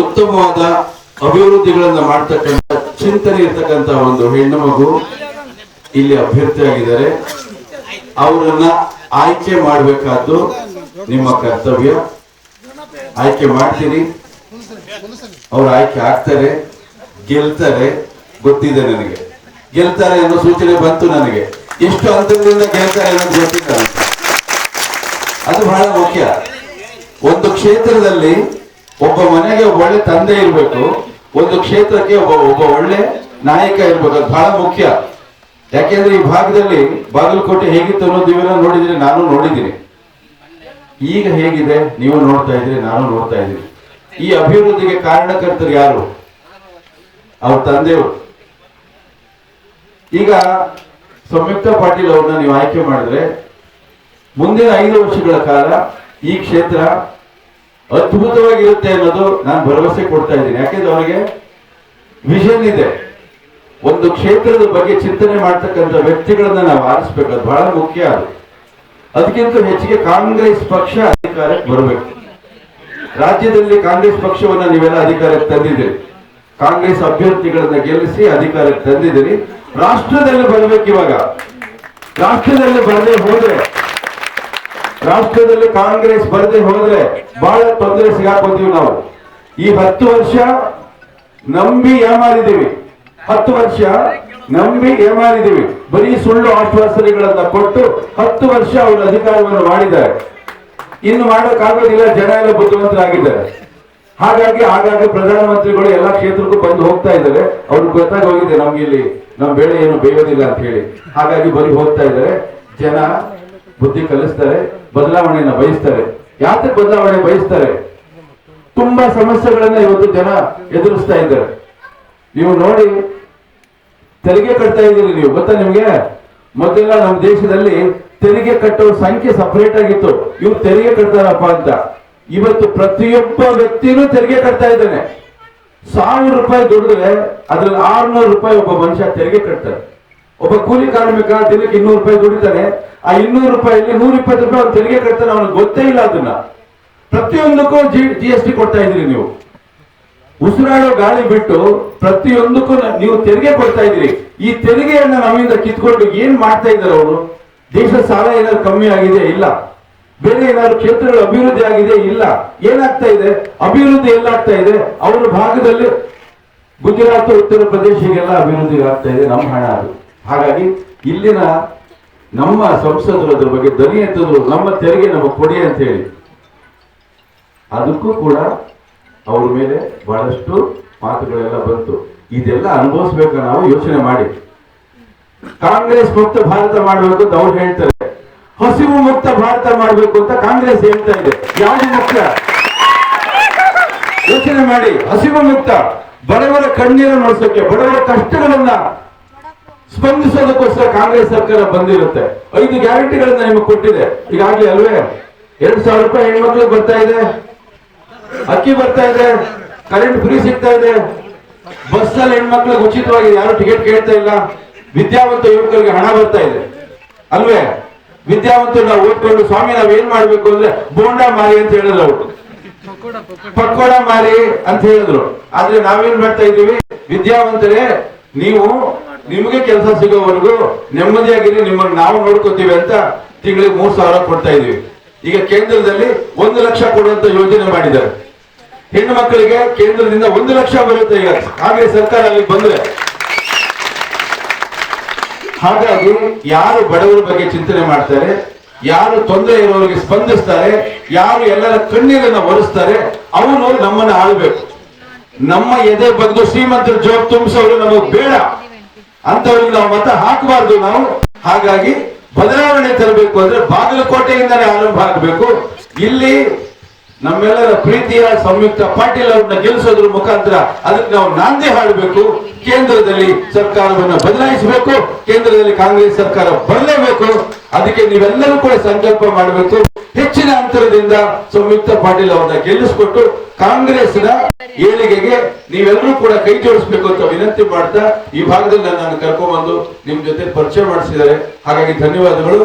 ಉತ್ತಮವಾದ ಅಭಿವೃದ್ಧಿಗಳನ್ನ ಮಾಡ್ತಕ್ಕಂಥ ಚಿಂತನೆ ಇರ್ತಕ್ಕಂಥ ಒಂದು ಹೆಣ್ಣು ಮಗು ಇಲ್ಲಿ ಅಭ್ಯರ್ಥಿಯಾಗಿದ್ದಾರೆ. ಅವರನ್ನ ಆಯ್ಕೆ ಮಾಡಬೇಕಾದ್ದು ನಿಮ್ಮ ಕರ್ತವ್ಯ. ಆಯ್ಕೆ ಮಾಡ್ತೀರಿ. ಅವ್ರು ಆಯ್ಕೆ ಆಗ್ತಾರೆ, ಗೆಲ್ತಾರೆ, ಗೊತ್ತಿದೆ ನನಗೆ. ಗೆಲ್ತಾರೆ ಅನ್ನೋ ಸೂಚನೆ ಬಂತು ನನಗೆ. ಎಷ್ಟು ಹಂತದಿಂದ ಗೆಲ್ತಾರೆ ಅನ್ನೋದು ಗೊತ್ತಿಲ್ಲ ಅದು ಬಹಳ ಮುಖ್ಯ. ಒಂದು ಕ್ಷೇತ್ರದಲ್ಲಿ ಒಬ್ಬ ಮನೆಗೆ ಒಳ್ಳೆ ತಂದೆ ಇರಬೇಕು, ಒಂದು ಕ್ಷೇತ್ರಕ್ಕೆ ಒಬ್ಬ ಒಬ್ಬ ಒಳ್ಳೆ ನಾಯಕ ಇರ್ಬೇಕು ಅದು ಬಹಳ ಮುಖ್ಯ. ಯಾಕೆಂದ್ರೆ ಈ ಭಾಗದಲ್ಲಿ ಬಾಗಲಕೋಟೆ ಹೇಗಿತ್ತು ಅನ್ನೋದು ಇವೆಲ್ಲ ನೋಡಿದ್ರೆ ನಾನು ನೋಡಿದ್ದೀನಿ. ಈಗ ಹೇಗಿದೆ, ನೀವು ನೋಡ್ತಾ ಇದ್ರಿ ನಾನು ನೋಡ್ತಾ ಇದ್ದೀನಿ ಈ ಅಭಿವೃದ್ಧಿಗೆ ಕಾರಣಕರ್ತರು ಯಾರು? ಅವ್ರ ತಂದೆಯವರು. ಈಗ ಸಂಯುಕ್ತ ಪಾಟೀಲ್ ಅವ್ರನ್ನ ನೀವು ಆಯ್ಕೆ ಮಾಡಿದ್ರೆ, ಮುಂದಿನ ಐದು ವರ್ಷಗಳ ಕಾಲ ಈ ಕ್ಷೇತ್ರ ಅದ್ಭುತವಾಗಿರುತ್ತೆ ಅನ್ನೋದು ನಾನು ಭರವಸೆ ಕೊಡ್ತಾ ಇದ್ದೀನಿ. ಯಾಕೆಂದ್ರೆ ಅವರಿಗೆ ವಿಷನ್ ಇದೆ. ಒಂದು ಕ್ಷೇತ್ರದ ಬಗ್ಗೆ ಚಿಂತನೆ ಮಾಡ್ತಕ್ಕಂಥ ವ್ಯಕ್ತಿಗಳನ್ನ ನಾವು ಆರಿಸ್ಬೇಕು. ಅದು ಬಹಳ ಮುಖ್ಯ ಅದು. ಅದಕ್ಕಿಂತ ಹೆಚ್ಚಿಗೆ ಕಾಂಗ್ರೆಸ್ ಪಕ್ಷ ಅಧಿಕಾರಕ್ಕೆ ಬರಬೇಕು. ರಾಜ್ಯದಲ್ಲಿ ಕಾಂಗ್ರೆಸ್ ಪಕ್ಷವನ್ನ ನೀವೆಲ್ಲ ಅಧಿಕಾರಕ್ಕೆ ತಂದಿದ್ದೀರಿ. ಕಾಂಗ್ರೆಸ್ ಅಭ್ಯರ್ಥಿಗಳನ್ನ ಗೆಲ್ಲಿಸಿ ಅಧಿಕಾರಕ್ಕೆ ತಂದಿದ್ದೀರಿ. ರಾಷ್ಟ್ರದಲ್ಲಿ ಬರಬೇಕು ಇವಾಗ. ರಾಷ್ಟ್ರದಲ್ಲಿ ಬರದೇ ಹೋದ್ರೆ ರಾಷ್ಟ್ರದಲ್ಲಿ ಕಾಂಗ್ರೆಸ್ ಬರದೆ ಹೋದ್ರೆ ಬಹಳ ತೊಂದರೆ ಸಿಗಾಕೋತೀವಿ ನಾವು. ಈ ಹತ್ತು ವರ್ಷ ನಂಬಿ ಏಮಾರಿದ್ದೀವಿ. ಹತ್ತು ವರ್ಷ ನಂಬಿ ಏಮಾರಿದ್ದೀವಿ. ಬರೀ ಸುಳ್ಳು ಆಶ್ವಾಸನೆಗಳನ್ನ ಕೊಟ್ಟು ಹತ್ತು ವರ್ಷ ಅವರು ಅಧಿಕಾರವನ್ನು ಮಾಡಿದ್ದಾರೆ. ಇನ್ನು ಮಾಡೋಕ್ಕಾಗೋದಿಲ್ಲ ಜನ ಎಲ್ಲ ಬುದ್ಧಿವಂತರಾಗಿದ್ದಾರೆ. ಹಾಗಾಗಿ ಹಾಗಾಗಿ ಪ್ರಧಾನಮಂತ್ರಿಗಳು ಎಲ್ಲಾ ಕ್ಷೇತ್ರಕ್ಕೂ ಬಂದು ಹೋಗ್ತಾ ಇದ್ದಾರೆ. ಅವ್ರಿಗೆ ಗೊತ್ತಾಗಿ ಹೋಗಿದೆ ನಮ್ಗೆ ಇಲ್ಲಿ ನಮ್ ಬೆಳೆ ಏನು ಬೇಯೋದಿಲ್ಲ ಅಂತ ಹೇಳಿ. ಹಾಗಾಗಿ ಬರೀ ಹೋಗ್ತಾ ಇದ್ದಾರೆ. ಜನ ಬುದ್ಧಿ ಕಲಿಸ್ತಾರೆ, ಬದಲಾವಣೆಯನ್ನ ಬಯಸ್ತಾರೆ. ಯಾತಕ್ಕೆ ಬದಲಾವಣೆ ಬಯಸ್ತಾರೆ? ತುಂಬಾ ಸಮಸ್ಯೆಗಳನ್ನ ಇವತ್ತು ಜನ ಎದುರಿಸ್ತಾ ಇದ್ದಾರೆ. ನೀವು ನೋಡಿ, ತೆರಿಗೆ ಕಟ್ತಾ ಇದ್ದೀರಿ ನೀವು. ಗೊತ್ತಾ ನಿಮ್ಗೆ? ಮೊದಲೆಲ್ಲ ನಮ್ಮ ದೇಶದಲ್ಲಿ ತೆರಿಗೆ ಕಟ್ಟೋ ಸಂಖ್ಯೆ ಸಪರೇಟ್ ಆಗಿತ್ತು. ಇವ್ರು ತೆರಿಗೆ ಕಟ್ತಾರಪ್ಪ ಅಂತ. ಇವತ್ತು ಪ್ರತಿಯೊಬ್ಬ ವ್ಯಕ್ತಿನೂ ತೆರಿಗೆ ಕಟ್ತಾ ಇದ್ದಾನೆ. ಸಾವಿರ ರೂಪಾಯಿ ದುಡಿದ್ರೆ ಅದ್ರಲ್ಲಿ ಆರ್ನೂರು ರೂಪಾಯಿ ಒಬ್ಬ ಮನುಷ್ಯ ತೆರಿಗೆ ಕಟ್ತಾರೆ ಒಬ್ಬ ಕೂಲಿ ಕಾರ್ಮಿಕ ದಿನಕ್ಕೆ ಇನ್ನೂರು ರೂಪಾಯಿ ದುಡಿತಾನೆ, ಆ ಇನ್ನೂರು ರೂಪಾಯಿಲಿ ನೂರ ಇಪ್ಪತ್ತು ರೂಪಾಯಿ ಅವ್ನು ತೆರಿಗೆ ಕಟ್ತಾನೆ, ಅವನಿಗೆ ಗೊತ್ತೇ ಇಲ್ಲ ಅದನ್ನ. ಪ್ರತಿಯೊಂದಕ್ಕೂ ಜಿ ಜಿ ಎಸ್ ಟಿ ಕೊಡ್ತಾ ಇದ್ರಿ ನೀವು. ಉಸಿರಾಡೋ ಗಾಳಿ ಬಿಟ್ಟು ಪ್ರತಿಯೊಂದಕ್ಕೂ ನೀವು ತೆರಿಗೆ ಕೊಡ್ತಾ ಇದ್ರಿ ಈ ತೆರಿಗೆಯನ್ನ ನಮ್ಮಿಂದ ಕಿತ್ಕೊಂಡು ಏನ್ ಮಾಡ್ತಾ ಇದ್ದಾರೆ ಅವರು? ದೇಶ ಸಾಲ ಏನಾದ್ರು ಕಮ್ಮಿ ಆಗಿದೆ ಇಲ್ಲ. ಬೇರೆ ಏನಾದ್ರು ಕ್ಷೇತ್ರಗಳು ಅಭಿವೃದ್ಧಿ ಆಗಿದೆ ಇಲ್ಲ. ಏನಾಗ್ತಾ ಇದೆ? ಅಭಿವೃದ್ಧಿ ಎಲ್ಲಾಗ್ತಾ ಇದೆ. ಅವರ ಭಾಗದಲ್ಲಿ ಗುಜರಾತ್, ಉತ್ತರ ಪ್ರದೇಶ ಹೀಗೆಲ್ಲ ಅಭಿವೃದ್ಧಿ ಆಗ್ತಾ ಇದೆ. ನಮ್ಮ ಹಣ ಅದು. ಹಾಗಾಗಿ ಇಲ್ಲಿನ ನಮ್ಮ ಸಂಸದರು ಅದ್ರ ಬಗ್ಗೆ ದನಿ ಎತ್ತದ್ರು ನಮ್ಮ ತೆರಿಗೆ ನಮಗೆ ಕೊಡಿ ಅಂತ ಹೇಳಿ. ಅದಕ್ಕೂ ಕೂಡ ಅವ್ರ ಮೇಲೆ ಬಹಳಷ್ಟು ಮಾತುಗಳೆಲ್ಲ ಬಂತು. ಇದೆಲ್ಲ ಅನುಭವಿಸ್ಬೇಕು ನಾವು ಯೋಚನೆ ಮಾಡಿ. ಕಾಂಗ್ರೆಸ್ ಮುಕ್ತ ಭಾರತ ಮಾಡಬೇಕು ಅಂತ ಅವ್ರು ಹೇಳ್ತಾರೆ. ಹಸಿವು ಮುಕ್ತ ಭಾರತ ಮಾಡಬೇಕು ಅಂತ ಕಾಂಗ್ರೆಸ್ ಹೇಳ್ತಾ ಇದೆ. ಯಾವುದು ಮುಖ್ಯ ಯೋಚನೆ ಮಾಡಿ. ಹಸಿವು ಮುಕ್ತ. ಬಡವರ ಕಣ್ಣೀರು ನೋಡ್ಸೋಕೆ, ಬಡವರ ಕಷ್ಟಗಳನ್ನ ಸ್ಪಂದಿಸೋದಕ್ಕೋಸ್ಕರ ಕಾಂಗ್ರೆಸ್ ಸರ್ಕಾರ ಬಂದಿರುತ್ತೆ. ಐದು ಗ್ಯಾರಂಟಿಗಳನ್ನ ನಿಮಗೆ ಕೊಟ್ಟಿದೆ. ಈಗಾಗಲೇ ಅಲ್ವೇ? ಎರಡ್ ಸಾವಿರ ರೂಪಾಯಿ ಹೆಣ್ಮಕ್ಳು ಬರ್ತಾ ಇದೆ. ಅಕ್ಕಿ ಬರ್ತಾ ಇದೆ. ಕರೆಂಟ್ ಫ್ರೀ ಸಿಗ್ತಾ ಇದೆ. ಬಸ್ ಅಲ್ಲಿ ಹೆಣ್ಮಕ್ಳಿಗೆ ಉಚಿತವಾಗಿ ಯಾರು ಟಿಕೆಟ್ ಕೇಳ್ತಾ ಇಲ್ಲ. ವಿದ್ಯಾವಂತ ಯುವಕರಿಗೆ ಹಣ ಬರ್ತಾ ಇದೆ. ಅಲ್ವೇ? ವಿದ್ಯಾವಂತರು ನಾವು ಓದ್ಕೊಂಡು ಸ್ವಾಮಿ, ನಾವ್ ಏನ್ ಮಾಡ್ಬೇಕು ಅಂದ್ರೆ ಬೋಂಡಾ ಮಾರಿ ಅಂತ ಹೇಳಿದ್ರು ಅವರು. ಪಕ್ಕೋಡ ಮಾರಿ ಅಂತ ಹೇಳಿದ್ರು. ಆದ್ರೆ ನಾವೇನ್ ಮಾಡ್ತಾ ಇದೀವಿ ವಿದ್ಯಾವಂತರೇ, ನೀವು ನಿಮಗೆ ಕೆಲಸ ಸಿಗೋವರೆಗೂ ನೆಮ್ಮದಿಯಾಗಿರಿ, ನಿಮ್ಮನ್ನು ನಾವು ನೋಡ್ಕೋತೀವಿ ಅಂತ ತಿಂಗಳಿಗೆ ಮೂರ್ ಸಾವಿರ ಕೊಡ್ತಾ ಇದೀವಿ ಈಗ ಕೇಂದ್ರದಲ್ಲಿ ಒಂದು ಲಕ್ಷ ಕೊಡುವಂತ ಯೋಜನೆ ಮಾಡಿದ್ದಾರೆ. ಹೆಣ್ಣು ಮಕ್ಕಳಿಗೆ ಕೇಂದ್ರದಿಂದ ಒಂದು ಲಕ್ಷ ಬರುತ್ತೆ ಈಗ. ಹಾಗೆ ಸರ್ಕಾರ ಅಲ್ಲಿ ಬಂದ್ರೆ. ಹಾಗಾಗಿ ಯಾರು ಬಡವರ ಬಗ್ಗೆ ಚಿಂತನೆ ಮಾಡ್ತಾರೆ, ಯಾರು ತೊಂದರೆ ಇರೋರಿಗೆ ಸ್ಪಂದಿಸ್ತಾರೆ, ಯಾರು ಎಲ್ಲರ ಕಣ್ಣೀರನ್ನ ಒರೆಸ್ತಾರೆ, ಅವನು ನಮ್ಮನ್ನ ಆಳ್ಬೇಕು. ನಮ್ಮ ಎದೆ ಬಗ್ದು ಶ್ರೀಮಂತರ ಜೋಬ್ ತುಂಬಿಸೋರು ನಮಗೆ ಬೇಡ. ಅಂತವ್ರಿಗೆ ನಾವು ಮತ ಹಾಕಬಾರ್ದು ನಾವು. ಹಾಗಾಗಿ ಬದಲಾವಣೆ ತರಬೇಕು ಅಂದ್ರೆ ಬಾಗಲಕೋಟೆಯಿಂದಲೇ ಆರಂಭ ಆಗಬೇಕು. ಇಲ್ಲಿ ನಮ್ಮೆಲ್ಲರ ಪ್ರೀತಿಯ ಸಂಯುಕ್ತ ಪಾಟೀಲ್ ಅವ್ರನ್ನ ಗೆಲ್ಲಿಸೋದ್ರ ಮುಖಾಂತರ ಅದಕ್ಕೆ ನಾವು ನಾಂದಿ ಹಾಡಬೇಕು. ಕೇಂದ್ರದಲ್ಲಿ ಸರ್ಕಾರವನ್ನು ಬದಲಾಯಿಸಬೇಕು. ಕೇಂದ್ರದಲ್ಲಿ ಕಾಂಗ್ರೆಸ್ ಸರ್ಕಾರ ಬರಲೇಬೇಕು. ಅದಕ್ಕೆ ನೀವೆಲ್ಲರೂ ಕೂಡ ಸಂಕಲ್ಪ ಮಾಡಬೇಕು. ಹೆಚ್ಚಿನ ಅಂತರದಿಂದ ಸಂಯುಕ್ತ ಪಾಟೀಲ್ ಅವ್ರನ್ನ ಗೆಲ್ಲಿಸಿಕೊಟ್ಟು ಕಾಂಗ್ರೆಸ್ನ ಏಳಿಗೆಗೆ ನೀವೆಲ್ಲರೂ ಕೂಡ ಕೈ ಜೋಡಿಸಬೇಕು ಅಂತ ವಿನಂತಿ ಮಾಡ್ತಾ ಈ ಭಾಗದಲ್ಲಿ ನಾನು ಕರ್ಕೊಂಡ್ಬಂದು ನಿಮ್ ಜೊತೆ ಪರಿಚಯ ಮಾಡಿಸಿದ್ದಾರೆ. ಹಾಗಾಗಿ ಧನ್ಯವಾದಗಳು.